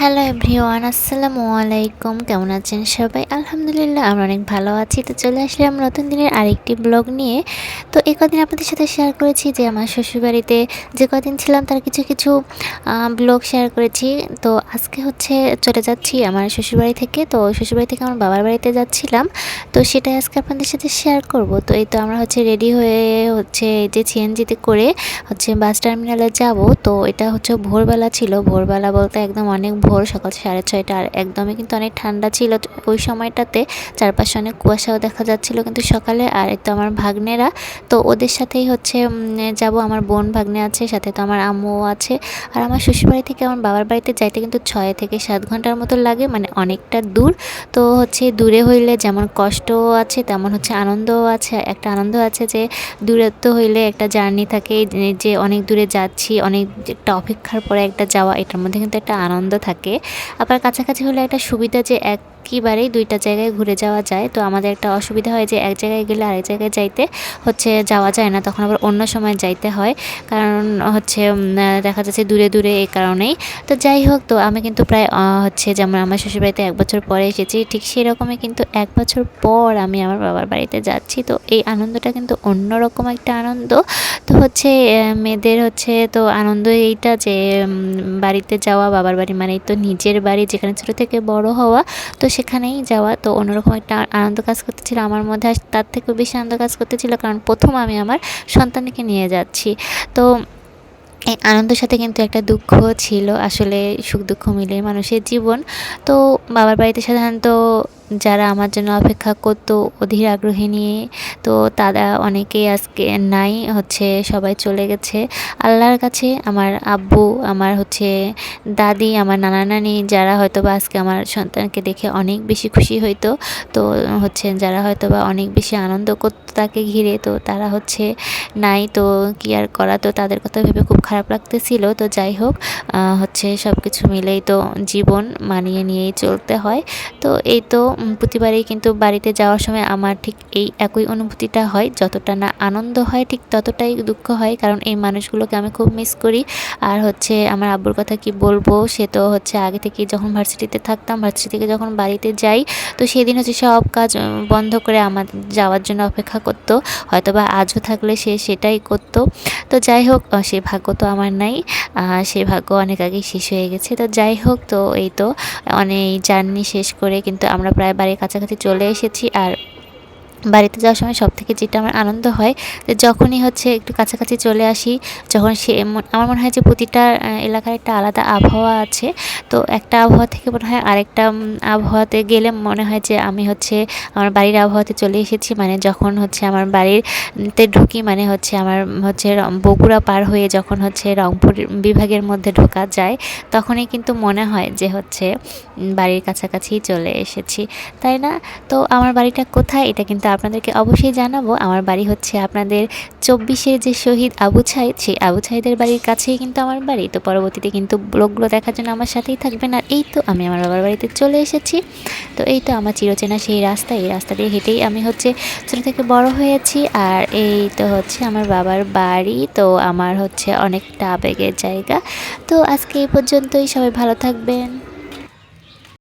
Hello everyone আসসালামু আলাইকুম কেমন আছেন সবাই? আলহামদুলিল্লাহ, আমরা অনেক ভালো আছি। তো চলে আসলাম নতুন দিনের আরেকটি ব্লগ নিয়ে। তো এই কদিন আপনাদের সাথে শেয়ার করেছি যে আমার শ্বশুরবাড়িতে যে কদিন ছিলাম, তার কিছু কিছু ব্লগ শেয়ার করেছি। তো আজকে হচ্ছে চলে যাচ্ছি আমার শ্বশুরবাড়ি থেকে। তো শ্বশুরবাড়ি থেকে আমার বাবার বাড়িতে যাচ্ছিলাম। তো সেটাই আজকে আপনাদের সাথে শেয়ার করব। তো এই তো আমরা হচ্ছে রেডি হয়ে হচ্ছে এই যে সিএনজিতে করে হচ্ছে বাস টার্মিনালে যাব। তো এটা হচ্ছে ভোরবেলা ছিল। ভোরবেলা বলতে একদম অনেক ভোর সকাল সাড়ে ছয়টা আর একদমই কিন্তু অনেক ঠান্ডা ছিল। ওই সময়টাতে চারপাশে অনেক কুয়াশাও দেখা যাচ্ছিল কিন্তু সকালে আর তো আমার ভাগ্নেরা। তো ওদের সাথেই হচ্ছে যাব, আমার বোন ভাগ্নে আছে, সাথে তো আমার আম্মুও আছে। আর আমার শ্বশুরবাড়ি থেকে আমার বাবার বাড়িতে যাইতে কিন্তু ছয় থেকে সাত ঘণ্টার মতো লাগে মানে অনেকটা দূর। তো হচ্ছে দূরে হইলে যেমন কষ্টও আছে, তেমন হচ্ছে আনন্দও আছে। একটা আনন্দ আছে যে দূরত্ব হইলে একটা জার্নি থাকে, যে অনেক দূরে যাচ্ছি, অনেক একটা অপেক্ষার পরে একটা যাওয়া, এটার মধ্যে কিন্তু একটা আনন্দ থাকে। আবার কাছাকাছি হলে একটা সুবিধা যে এক একইবারেই দুইটা জায়গায় ঘুরে যাওয়া যায়। তো আমাদের একটা অসুবিধা হয় যে এক জায়গায় গেলে আরেক জায়গায় যাইতে হচ্ছে যাওয়া যায় না, তখন আবার অন্য সময় যাইতে হয়। কারণ হচ্ছে দেখা যাচ্ছে দূরে দূরে এই কারণেই। তো যাই হোক, তো আমি কিন্তু প্রায় হচ্ছে যেমন আমার শ্বশুরবাড়িতে এক বছর পরে এসেছি, ঠিক সেরকমই কিন্তু এক বছর পর আমি আমার বাবার বাড়িতে যাচ্ছি। তো এই আনন্দটা কিন্তু অন্যরকম একটা আনন্দ। তো হচ্ছে মেয়েদের হচ্ছে তো আনন্দ এইটা যে বাড়িতে যাওয়া, বাবার বাড়ি মানে তো নিজের বাড়ি, যেখানে ছোটো থেকে বড় হওয়া। তো সেখানেই যাওয়া তো অন্যরকম একটা আনন্দ কাজ করতেছিল। আমার মধ্যে তার থেকেও বেশি আনন্দ কাজ করতেছিল কারণ প্রথম আমি আমার সন্তানকে নিয়ে যাচ্ছি। তো এই আনন্দের সাথে কিন্তু একটা দুঃখ ছিল। আসলে সুখ দুঃখ মিলে মানুষের জীবন। তো বাবার বাড়িতে সাধারণত যারা আমার জন্য অপেক্ষা করতো, অধীর আগ্রহী নিয়ে, তো তারা অনেকেই আজকে নাই, হচ্ছে সবাই চলে গেছে। আল্লাহর কাছে আমার আব্বু, আমার হচ্ছে দাদি, আমার নানা নানি, যারা হয়তো বা আজকে আমার সন্তানকে দেখে অনেক বেশি খুশি হইতো, তো হচ্ছে যারা হয়তো বা অনেক বেশি আনন্দ করতো তাকে ঘিরে, তো তারা হচ্ছে নাই, তো কি আর করা? তো তাদের কথা ভেবে খুব খারাপ লাগতেছিল। তো যাই হোক হচ্ছে সব কিছু মিলেই তো জীবন মানিয়ে নিয়েই চলতে হয়। তো এই তো প্রতিবারেই কিন্তু বাড়িতে যাওয়ার সময় আমার ঠিক এই একই অনুভূতিটা হয়। যতটা না আনন্দ হয়, ঠিক ততটাই দুঃখ হয়, কারণ এই মানুষগুলোকে আমি খুব মিস করি। আর হচ্ছে আমার আব্বুর কথা কি বলব, সে তো হচ্ছে আগে থেকে যখন ভার্সিটিতে থাকতাম, ভার্সিটি থেকে যখন বাড়িতে যাই, তো সেদিন হচ্ছে সব কাজ বন্ধ করে আমার যাওয়ার জন্য অপেক্ষা করতো। হয়তো বা আজও থাকলে সে সেটাই করতো। তো যাই হোক সে ভাগ্য তো আমার নাই। সে ভাগ্য অনেক আগেই শেষ হয়ে গেছে। তো যাই হোক, তো এই তো অনেক জার্নি শেষ করে কিন্তু আমরা প্রায় বাড়ির কাছাকাছি চলে এসেছি আর বাড়িতে যাওয়ার সময় সব থেকে যেটা আমার আনন্দ হয় যে যখনই হচ্ছে একটু কাছাকাছি চলে আসি, যখন সে আমার মনে হয় যে প্রতিটা এলাকার একটা আলাদা আবহাওয়া আছে। তো একটা আবহাওয়া থেকে মনে হয় আরেকটা আবহাওয়াতে গেলে মনে হয় যে আমি হচ্ছে আমার বাড়ির আবহাওয়াতে চলে এসেছি। মানে যখন হচ্ছে আমার বাড়িরতে ঢুকি মানে হচ্ছে আমার হচ্ছে বগুড়া পার হয়ে যখন হচ্ছে রংপুর বিভাগের মধ্যে ঢোকা যায়, তখনই কিন্তু মনে হয় যে হচ্ছে বাড়ির কাছাকাছি চলে এসেছি। তাই না? তো আমার বাড়িটা কোথায়? এটা কিন্তু আপনাদেরকে অবশ্যই জানাব, আমার বাড়ি হচ্ছে আপনাদের চব্বিশে যে শহীদ আবু ছাইদ, সেই আবু ছাইদের বাড়ির কাছেই কিন্তু আমার বাড়ি। তো পরবর্তীতে কিন্তু ব্লগগুলো দেখার জন্য আমার সাথেই থাকবেন। আর এই তো আমি আমার বাবার বাড়িতে চলে এসেছি। তো এই তো আমার চিরচেনা সেই রাস্তা, এই রাস্তা দিয়ে হেঁটেই আমি হচ্ছে ছোটো থেকে বড় হয়েছি। আর এই তো হচ্ছে আমার বাবার বাড়ি, তো আমার হচ্ছে অনেকটা আবেগের জায়গা। তো আজকে এই পর্যন্তই, সবাই ভালো থাকবেন।